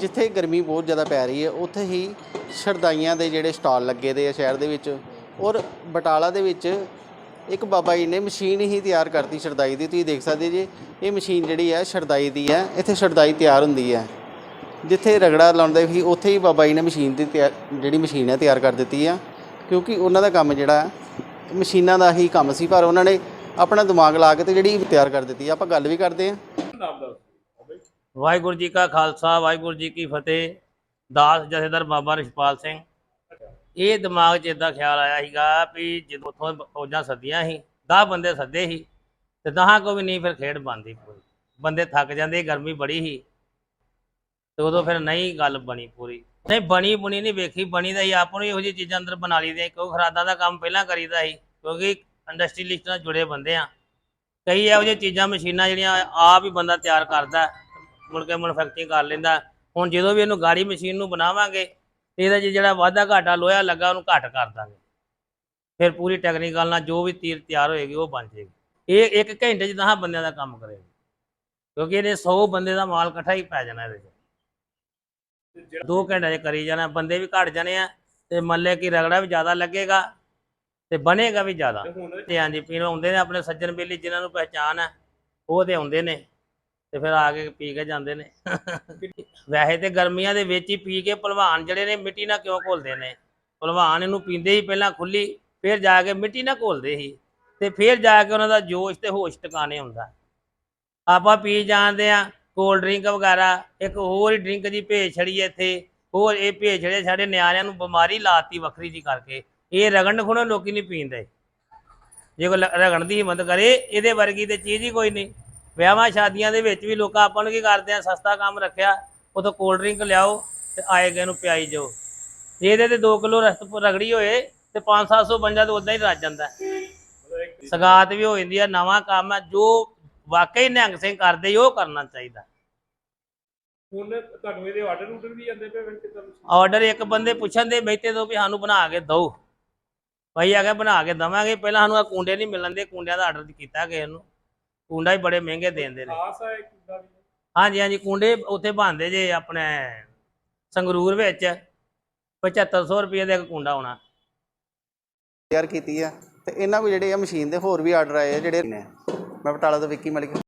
ਜਿੱਥੇ ਗਰਮੀ ਬਹੁਤ ਜ਼ਿਆਦਾ ਪੈ ਰਹੀ ਹੈ, ਉੱਥੇ ਹੀ ਸ਼ਰਦਾਈਆਂ ਦੇ ਜਿਹੜੇ ਸਟਾਲ ਲੱਗੇ ਦੇ ਆ ਸ਼ਹਿਰ ਦੇ ਵਿੱਚ ਔਰ ਬਟਾਲਾ ਦੇ ਵਿੱਚ ਇੱਕ ਬਾਬਾ ਜੀ ਨੇ ਮਸ਼ੀਨ ਹੀ ਤਿਆਰ ਕਰਤੀ ਸ਼ਰਦਾਈ ਦੀ। ਤੁਸੀਂ ਦੇਖ ਸਕਦੇ ਜੀ, ਇਹ ਮਸ਼ੀਨ ਜਿਹੜੀ ਹੈ ਸ਼ਰਦਾਈ ਦੀ ਹੈ, ਇੱਥੇ ਸ਼ਰਦਾਈ ਤਿਆਰ ਹੁੰਦੀ ਹੈ। ਜਿੱਥੇ ਰਗੜਾ ਲਾਉਂਦੇ ਸੀ, ਉੱਥੇ ਹੀ ਬਾਬਾ ਜੀ ਨੇ ਮਸ਼ੀਨ ਦੀ ਤਿਆ- ਜਿਹੜੀ ਮਸ਼ੀਨ ਹੈ ਤਿਆਰ ਕਰ ਦਿੱਤੀ ਆ। ਕਿਉਂਕਿ ਉਹਨਾਂ ਦਾ ਕੰਮ ਜਿਹੜਾ ਮਸ਼ੀਨਾਂ ਦਾ ਹੀ ਕੰਮ ਸੀ, ਪਰ ਉਹਨਾਂ ਨੇ ਆਪਣਾ ਦਿਮਾਗ ਲਾ ਕੇ ਤੇ ਜਿਹੜੀ ਤਿਆਰ ਕਰ ਦਿੱਤੀ। ਆਪਾਂ ਗੱਲ ਵੀ ਕਰਦੇ ਆ ਵਾਹਿਗੁਰੂ ਜੀ ਕਾ ਖਾਲਸਾ, ਵਾਹਿਗੁਰੂ ਜੀ ਕੀ ਫਤਿਹ। ਦਾਸ ਜਥੇਦਾਰ ਬਾਬਾ ਰਿਸ਼ਪਾਲ ਸਿੰਘ। ਇਹ ਦਿਮਾਗ 'ਚ ਇਦਾਂ ਖਿਆਲ ਆਇਆ ਸੀਗਾ ਵੀ ਜਦੋਂ ਉੱਥੋਂ ਫੌਜਾਂ ਸੱਦੀਆਂ ਸੀ 10 ਬੰਦੇ ਸੱਦੇ ਸੀ, ਤੇ ਦਹਾਂ ਕੋ ਵੀ ਨਹੀਂ, ਫਿਰ ਖੇਡ ਬੰਦੀ ਪੂਰੀ। ਬੰਦੇ ਥੱਕ ਜਾਂਦੇ, ਗਰਮੀ ਬੜੀ ਸੀ, ਤੇ ਉਦੋਂ ਫਿਰ ਨਹੀਂ ਗੱਲ ਬਣੀ ਪੂਰੀ। ਨਹੀਂ, ਬਣੀ ਬੁਣੀ ਨਹੀਂ ਵੇਖੀ, ਬਣੀ ਦਾ ਹੀ ਆਪ ਨੂੰ ਇਹੋ ਜਿਹੀ ਚੀਜ਼ਾਂ ਅੰਦਰ ਬਣਾ ਲਈ ਲਈਦੀਆਂ ਕਿਉਂ ਖਰਾਦਾ ਦਾ ਕੰਮ ਪਹਿਲਾਂ ਕਰੀਦਾ ਸੀ, ਕਿਉਂਕਿ ਇੰਡਸਟਰੀਲਿਸਟ ਨਾਲ ਜੁੜੇ ਬੰਦੇ ਆ। ਕਈ ਇਹੋ ਜਿਹੀਆਂ ਚੀਜ਼ਾਂ, ਮਸ਼ੀਨਾਂ ਜਿਹੜੀਆਂ ਆਪ ਹੀ ਬੰਦਾ ਤਿਆਰ ਕਰਦਾ। ਮੁੜ ਕੇ ਮੈਨੂਫੈਕਚਰਿੰਗ ਕਰ ਲੈਂਦਾ। ਹੁਣ ਜਦੋਂ ਵੀ ਇਹਨੂੰ ਗਾੜੀ ਮਸ਼ੀਨ ਨੂੰ ਬਣਾਵਾਂਗੇ ਤੇ ਇਹਦਾ 'ਚ ਜਿਹੜਾ ਵਾਧਾ ਘਾਟਾ ਲੋਹਾ ਲੱਗਾ, ਉਹਨੂੰ ਘੱਟ ਕਰ ਦਾਂਗੇ। ਫਿਰ ਪੂਰੀ ਟੈਕਨੀਕਲ ਨਾਲ ਜੋ ਵੀ ਤੀਰ ਤਿਆਰ ਹੋਏਗੀ, ਉਹ ਬਣ ਜਾਏਗੀ। ਇਹ ਇੱਕ ਘੰਟੇ 'ਚ ਦਸਾਂ ਬੰਦਿਆਂ ਦਾ ਕੰਮ ਕਰੇਗਾ। ਕਿਉਂਕਿ ਇਹਨੇ 100 ਬੰਦੇ ਦਾ ਮਾਲ ਇਕੱਠਾ ਹੀ ਪੈ ਜਾਣਾ ਇਹਦੇ 'ਚ। ਦੋ ਘੰਟੇ 'ਚ ਕਰੀ ਜਾਣਾ, ਬੰਦੇ ਵੀ ਘਟ ਜਾਣੇ ਆ, ਤੇ ਮੱਲੇ ਕੀ ਰਗੜਾ ਵੀ ਜ਼ਿਆਦਾ ਲੱਗੇਗਾ, ਤੇ ਬਣੇਗਾ ਵੀ ਜ਼ਿਆਦਾ। ਤੇ ਹਾਂਜੀ, ਪੀਣ ਆਉਂਦੇ ਨੇ ਆਪਣੇ ਸੱਜਣ ਬੇਲੀ ਜਿਨ੍ਹਾਂ ਨੂੰ ਪਹਿਚਾਨ ਹੈ ਉਹ ਤੇ ਆਉਂਦੇ ਨੇ। ਤੇ ਫਿਰ ਆ ਕੇ ਪੀ ਕੇ ਜਾਂਦੇ ਨੇ। ਵੈਸੇ ਤੇ ਗਰਮੀਆਂ ਦੇ ਵਿੱਚ ਹੀ ਪੀ ਕੇ ਭਲਵਾਨ ਜਿਹੜੇ ਨੇ ਮਿੱਟੀ ਨਾਲ ਕਿਉਂ ਘੋਲਦੇ ਨੇ? ਭਲਵਾਨ ਇਹਨੂੰ ਪੀਂਦੇ ਹੀ ਪਹਿਲਾਂ ਖੁੱਲੀ ਫਿਰ ਜਾ ਕੇ ਮਿੱਟੀ ਨਾਲ ਘੋਲਦੇ ਸੀ ਤੇ ਫਿਰ ਜਾ ਕੇ ਉਹਨਾਂ ਦਾ ਜੋਸ਼ ਤੇ ਹੋਸ਼ ਟਿਕਾਣੇ ਹੁੰਦਾ। ਆਪਾਂ ਪੀ ਜਾਂਦੇ ਆ ਕੋਲਡ ਡਰਿੰਕ ਵਗੈਰਾ, ਇੱਕ ਹੋਰ ਹੀ ਡਰਿੰਕ ਦੀ ਭੇਜ ਛੜੀ ਇੱਥੇ। ਹੋਰ ਇਹ ਭੇਜ ਛੜੇ ਸਾਡੇ ਨਿਆਣਿਆਂ ਨੂੰ ਬਿਮਾਰੀ ਲਾਤੀ ਵੱਖਰੀ ਜੀ ਕਰਕੇ। ਇਹ ਰਗਣ ਖੁਣੋ ਲੋਕੀ ਨਹੀਂ ਪੀਂਦੇ। ਜੇ ਕੋਈ ਰਗਣ ਦੀ ਹਿੰਮਤ ਕਰੇ, ਇਹਦੇ ਵਰਗੀ ਤੇ ਚੀਜ਼ ਹੀ ਕੋਈ ਨਹੀਂ। ਵਿਆਹਾਂ ਸ਼ਾਦੀਆਂ ਦੇ ਵਿੱਚ ਵੀ ਲੋਕ ਆਪਾਂ ਨੂੰ ਕੀ ਕਰਦੇ ਆ ਸਸਤਾ ਕੰਮ ਰੱਖਿਆ ਉਦੋਂ ਕੋਲਡ ਡਰਿੰਕ ਲਿਆਓ ਤੇ ਆਏ ਗਏ ਨੂੰ ਪਿਆਈ ਜਾਓ। ਜੇ ਇਹਦੇ ਤੇ 2 ਕਿਲੋ ਰਸਤ ਰਗੜੀ ਹੋਏ ਤੇ 5-700 ਬੰਦਾ ਤਾਂ ਉਦਾਂ ਹੀ ਰੱਜ ਜਾਂਦਾ। ਸਗਾਤ ਵੀ ਹੋ ਜਾਂਦੀ ਆ ਨਵਾਂ ਕੰਮ ਹੈ ਜੋ ਵਾਕਈ ਨਿਹੰਗ ਸਿੰਘ ਕਰਦੇ ਉਹ ਕਰਨਾ ਚਾਹੀਦਾ। ਹੁਣ ਤੁਹਾਨੂੰ ਇਹਦੇ ਆਰਡਰ ਉਡਰ ਵੀ ਜਾਂਦੇ ਪਏ ਤੁਹਾਨੂੰ ਆਰਡਰ ਇੱਕ ਬੰਦੇ ਪੁੱਛਣ ਦੇ ਬੈਠੇ ਤੋਂ ਵੀ ਸਾਨੂੰ ਬਣਾ ਕੇ ਦਿਓ। ਭਾਈ ਆ ਕੇ ਬਣਾ ਕੇ ਦਵਾਂਗੇ। ਪਹਿਲਾਂ ਸਾਨੂੰ ਆ ਕੁੰਡੇ ਨਹੀਂ ਮਿਲਣ ਦੇ ਕੁੰਡਿਆਂ ਦਾ ਆਰਡਰ ਕੀਤਾ ਕਿਸੇ ਨੂੰ। ਕੁੰਡਾ ਹੀ ਬੜੇ ਮਹਿੰਗੇ ਦੇਂਦੇ ਨੇ। ਖਾਸ ਹੈ ਕਿਦਾਂ ਵੀ? ਹਾਂਜੀ ਹਾਂਜੀ ਕੁੰਡੇ ਉੱਥੇ ਬਣਦੇ ਜੇ ਆਪਣੇ ਸੰਗਰੂਰ ਵਿੱਚ। 7500 ਰੁਪਏ ਦਾ ਇੱਕ ਕੁੰਡਾ ਆਉਣਾ ਤਿਆਰ ਕੀਤੀ ਆ। ਤੇ ਇਹਨਾਂ ਕੋ ਜਿਹੜੇ ਆ ਮਸ਼ੀਨ ਦੇ ਹੋਰ ਵੀ ਆਰਡਰ ਆਏ ਆ ਜਿਹੜੇ ਨੇ। ਮੈਂ ਬਟਾਲਾ ਤੋਂ ਵਿੱਕੀ ਮਲਿਕ।